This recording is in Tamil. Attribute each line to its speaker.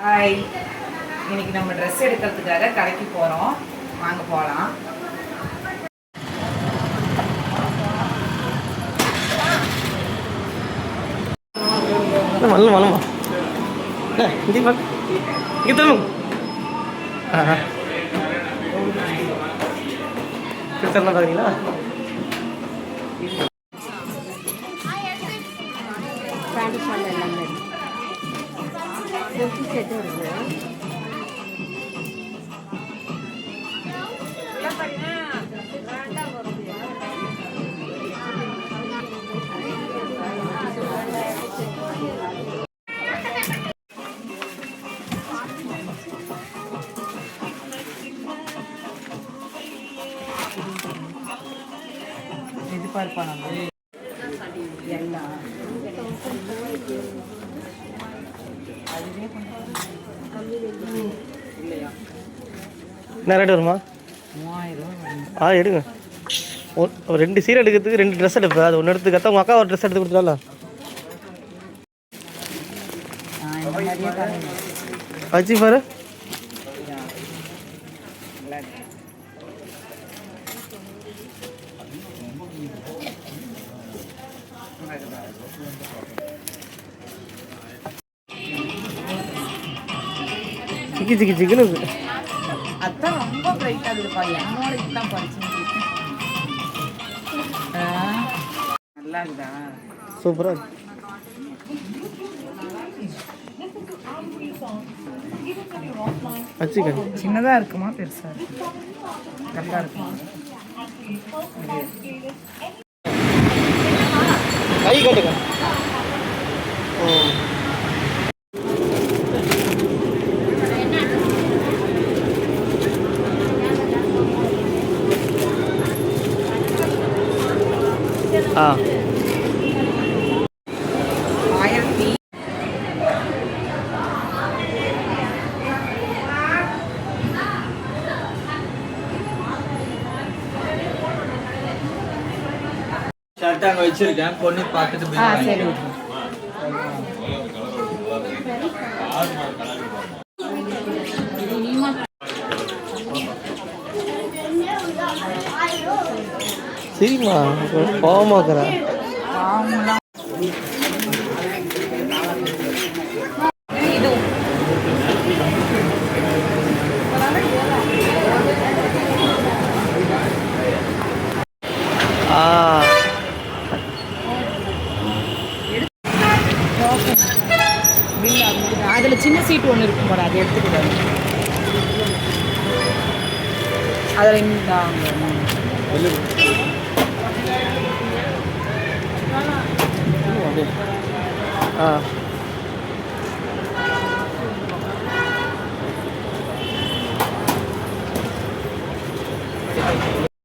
Speaker 1: ஹாய் இன்னைக்கு நம்ம ட்ரெஸ் எடுக்கிறதுக்காக கடைக்கு போகிறோம் வாங்க போகலாம்
Speaker 2: வரலாம் வரலாமா இது பார்க்க இங்கே தரணும் ஆ தரலாம் பார்க்குறீங்களா
Speaker 3: பேண்ட் ஷால் எல்லாமே குர்த்தி செட்டு இருக்கு
Speaker 1: இது பார்ப்போம் நம்ம எல்லாம். அதுவே இல்லையா
Speaker 2: என்ன ரேட் வருமா. ஆ எடுங்க. ரெண்டு சீரை எடுக்கிறதுக்கு ரெண்டு ட்ரெஸ் எடுப்பேன். அது ஒன்று எடுத்துக்கத்தான் உங்கள் அக்கா ஒரு ட்ரெஸ் எடுத்து கொடுத்துட்டால
Speaker 1: ஆ, இந்த மாதிரியே பாருங்க
Speaker 2: வச்சு பாரு.
Speaker 1: நல்லா இருக்கு.
Speaker 2: சிக்கி சிக்கி சிக்கன்னு இருக்கு.
Speaker 1: அதான் ரொம்ப என்னோட இதுதான் நல்லா இருக்குதா?
Speaker 2: சூப்பராக இருக்கு. வச்சுக்க.
Speaker 1: சின்னதா இருக்குமா பெருசா இருக்கு? கரெக்டா இருக்குமா?
Speaker 2: கை கட்டுங்க. ஆ.
Speaker 4: ஷர்ட் அங்கே வச்சிருக்கேன். பொண்ணு பார்த்துட்டு போய்
Speaker 1: சரி.
Speaker 2: சரிம்மா கோவமாக்குறா
Speaker 1: அவங்களாம்
Speaker 2: ஆ.
Speaker 1: அதுல சின்ன சீட் ஒன்று இருக்கும் போட அதை எடுத்துக்கிட்டாங்க அதில் இந்த
Speaker 2: ஆ